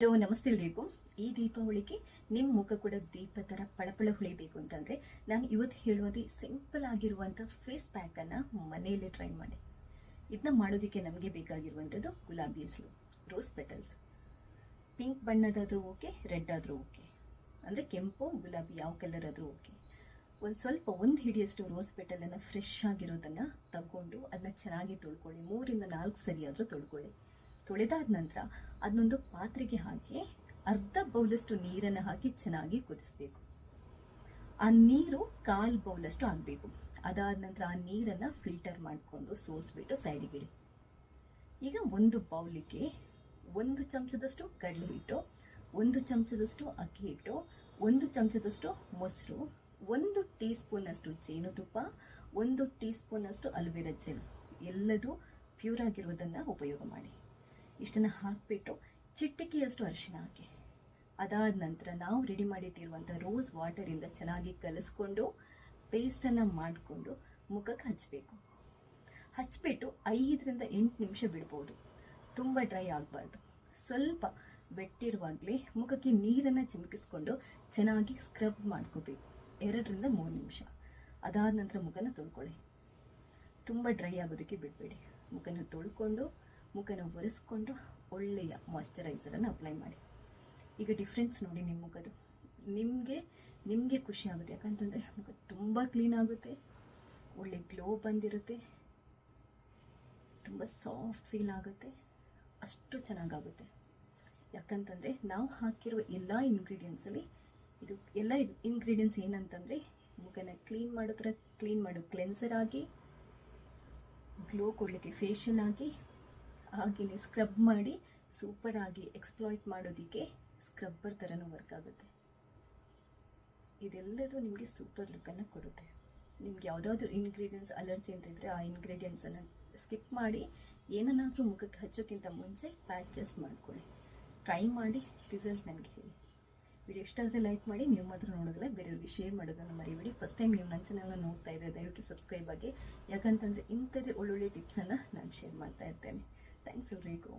Hello ನಮಸ್ತೆ ಎಲ್ರಿಗೂ. ಈ ದೀಪಾವಳಿಗೆ ನಿಮ್ಮ ಮುಖ ಕೂಡ ದೀಪ ಥರ ಪಳಪಳ ಹೊಳಿಬೇಕು ಅಂತಂದರೆ ನಾನು ಇವತ್ತು ಹೇಳುವಂಥ ಸಿಂಪಲ್ ಆಗಿರುವಂಥ ಫೇಸ್ ಪ್ಯಾಕನ್ನು ಮನೆಯಲ್ಲೇ ಟ್ರೈ ಮಾಡಿ. ಇದನ್ನ ಮಾಡೋದಕ್ಕೆ ನಮಗೆ ಬೇಕಾಗಿರುವಂಥದ್ದು ಗುಲಾಬಿ ರೋಸ್ ಪೆಟಲ್ಸ್ ಪಿಂಕ್ ಬಣ್ಣದಾದರೂ ಓಕೆ ರೆಡ್ ಆದರೂ ಓಕೆ ಅಂದರೆ ಕೆಂಪು, ಗುಲಾಬಿ ಯಾವ ಕಲರ್ ಆದರೂ ಓಕೆ ಒಂದು ಸ್ವಲ್ಪ ಒಂದು ಹಿಡಿಯಷ್ಟು ರೋಸ್ ಪೆಟಲನ್ನು ಫ್ರೆಶ್ ಆಗಿರೋದನ್ನು ತಗೊಂಡು ಅದನ್ನ ಚೆನ್ನಾಗಿ ತೊಳ್ಕೊಳ್ಳಿ. ಮೂರಿಂದ ನಾಲ್ಕು ಸರಿ ಆದರೂ ತೊಳ್ಕೊಳ್ಳಿ. ತೊಳೆದಾದ ನಂತರ ಅದನ್ನೊಂದು ಪಾತ್ರೆಗೆ ಹಾಕಿ ಅರ್ಧ ಬೌಲಷ್ಟು ನೀರನ್ನು ಹಾಕಿ ಚೆನ್ನಾಗಿ ಕುದಿಸ್ಬೇಕು. ಆ ನೀರು ಕಾಲು ಬೌಲಷ್ಟು ಆಗಬೇಕು. ಅದಾದ ನಂತರ ಆ ನೀರನ್ನು ಫಿಲ್ಟರ್ ಮಾಡಿಕೊಂಡು ಸೋಸ್ಬಿಟ್ಟು ಸೈಡಿಗಿಡಿ ಈಗ ಒಂದು ಬೌಲಿಗೆ ಒಂದು ಚಮಚದಷ್ಟು ಕಡಲೆ ಹಿಟ್ಟು, ಒಂದು ಚಮಚದಷ್ಟು ಅಕ್ಕಿ ಹಿಟ್ಟು, ಒಂದು ಚಮಚದಷ್ಟು ಮೊಸರು, ಒಂದು ಟೀ ಸ್ಪೂನಷ್ಟು ಜೇನುತುಪ್ಪ, ಒಂದು ಟೀ ಸ್ಪೂನಷ್ಟು ಅಲುವೆರ ಜೆಲ್. ಎಲ್ಲದೂ ಪ್ಯೂರ್ ಆಗಿರೋದನ್ನು ಉಪಯೋಗ ಮಾಡಿ. ಇಷ್ಟನ್ನು ಹಾಕಿಬಿಟ್ಟು ಚಿಟಿಕೆಯಷ್ಟು ಅರಿಶಿನ ಹಾಕಿ. ಅದಾದ ನಂತರ ನಾವು ರೆಡಿ ಮಾಡಿಟ್ಟಿರುವಂಥ ರೋಸ್ ವಾಟರಿಂದ ಚೆನ್ನಾಗಿ ಕಲಿಸ್ಕೊಂಡು ಪೇಸ್ಟನ್ನು ಮಾಡಿಕೊಂಡು ಮುಖಕ್ಕೆ ಹಚ್ಚಬೇಕು ಹಚ್ಚಿಬಿಟ್ಟು ಐದರಿಂದ ಎಂಟು ನಿಮಿಷ ಬಿಡ್ಬೋದು. ತುಂಬ ಡ್ರೈ ಆಗಬಾರ್ದು. ಸ್ವಲ್ಪ ಬೆಟ್ಟಿರುವಾಗಲೇ ಮುಖಕ್ಕೆ ನೀರನ್ನು ಚಿಮುಕಿಸ್ಕೊಂಡು ಚೆನ್ನಾಗಿ ಸ್ಕ್ರಬ್ ಮಾಡ್ಕೋಬೇಕು. ಎರಡರಿಂದ ಮೂರು ನಿಮಿಷ. ಅದಾದ ನಂತರ ಮುಖನ ತೊಳ್ಕೊಳ್ಳಿ. ತುಂಬ ಡ್ರೈ ಆಗೋದಕ್ಕೆ ಬಿಡಬೇಡಿ. ಮುಖನ ತೊಳ್ಕೊಂಡು ಮುಖನ ಒರೆಸ್ಕೊಂಡು ಒಳ್ಳೆಯ ಮಾಯ್ಚರೈಸರನ್ನು ಅಪ್ಲೈ ಮಾಡಿ. ಈಗ ಡಿಫ್ರೆನ್ಸ್ ನೋಡಿ ನಿಮ್ಮ ಮುಖದ್ದು. ನಿಮಗೆ ನಿಮಗೆ ಖುಷಿ ಆಗುತ್ತೆ. ಯಾಕಂತಂದರೆ ಮುಖ ತುಂಬ ಕ್ಲೀನ್ ಆಗುತ್ತೆ. ಒಳ್ಳೆ ಗ್ಲೋ ಬಂದಿರುತ್ತೆ. ತುಂಬ ಸಾಫ್ಟ್ ಫೀಲ್ ಆಗುತ್ತೆ. ಅಷ್ಟು ಚೆನ್ನಾಗಾಗುತ್ತೆ. ಯಾಕಂತಂದರೆ ನಾವು ಹಾಕಿರುವ ಎಲ್ಲ ಇಂಗ್ರೀಡಿಯೆಂಟ್ಸಲ್ಲಿ ಇದು, ಎಲ್ಲ ಇಂಗ್ರೀಡಿಯೆಂಟ್ಸ್ ಏನಂತಂದರೆ ಮುಖನ ಕ್ಲೀನ್ ಮಾಡೋ ಥರ ಕ್ಲೀನ್ ಮಾಡೋ ಕ್ಲೆನ್ಸರ್ ಆಗಿ ಗ್ಲೋ ಕೊಡಲಿಕ್ಕೆ ಫೇಶಿಯಲ್ ಆಗಿ ಹಾಗೆಯೇ ಸ್ಕ್ರಬ್ ಮಾಡಿ ಸೂಪರಾಗಿ ಎಕ್ಸ್ಪ್ಲಾಯ್ಟ್ ಮಾಡೋದಕ್ಕೆ ಸ್ಕ್ರಬ್ಬರ್ ಥರನೂ ವರ್ಕ್ ಆಗುತ್ತೆ. ಇದೆಲ್ಲದೂ ನಿಮಗೆ ಸೂಪರ್ ಲುಕ್ಕನ್ನು ಕೊಡುತ್ತೆ. ನಿಮ್ಗೆ ಯಾವುದಾದ್ರೂ ಇಂಗ್ರೀಡಿಯೆಂಟ್ಸ್ ಅಲರ್ಜಿ ಅಂತ ಇದ್ದರೆ ಆ ಇಂಗ್ರೀಡಿಯೆಂಟ್ಸನ್ನು ಸ್ಕಿಪ್ ಮಾಡಿ ಏನನ್ನಾದರೂ ಮುಖಕ್ಕೆ ಹಚ್ಚೋಕ್ಕಿಂತ ಮುಂಚೆ ಪ್ಯಾಚ್ ಟೆಸ್ಟ್ ಮಾಡ್ಕೊಳ್ಳಿ. ಟ್ರೈ ಮಾಡಿ ರಿಸಲ್ಟ್ ನನಗೆ ಹೇಳಿ. ವಿಡಿಯೋ ಇಷ್ಟ ಆದರೆ ಲೈಕ್ ಮಾಡಿ, ನೀವು ಮಾತ್ರ ನೋಡೋದಿಲ್ಲ ಬೇರೆಯವ್ರಿಗೆ ಶೇರ್ ಮಾಡೋದನ್ನು ಮರಿಬೇಡಿ. ಫಸ್ಟ್ ಟೈಮ್ ನೀವು ನನ್ನ ಚಾನಲ್ನ ನೋಡ್ತಾ ಇದ್ದರೆ ದಯವಿಟ್ಟು ಸಬ್ಸ್ಕ್ರೈಬ್ ಆಗಿ. ಯಾಕಂತಂದರೆ ಇಂಥದ್ದೇ ಒಳ್ಳೊಳ್ಳೆ ಟಿಪ್ಸನ್ನು ನಾನು ಶೇರ್ ಮಾಡ್ತಾ ಇರ್ತೇನೆ. ಥ್ಯಾಂಕ್ಸ್ ಎಲ್ರಿಗೂ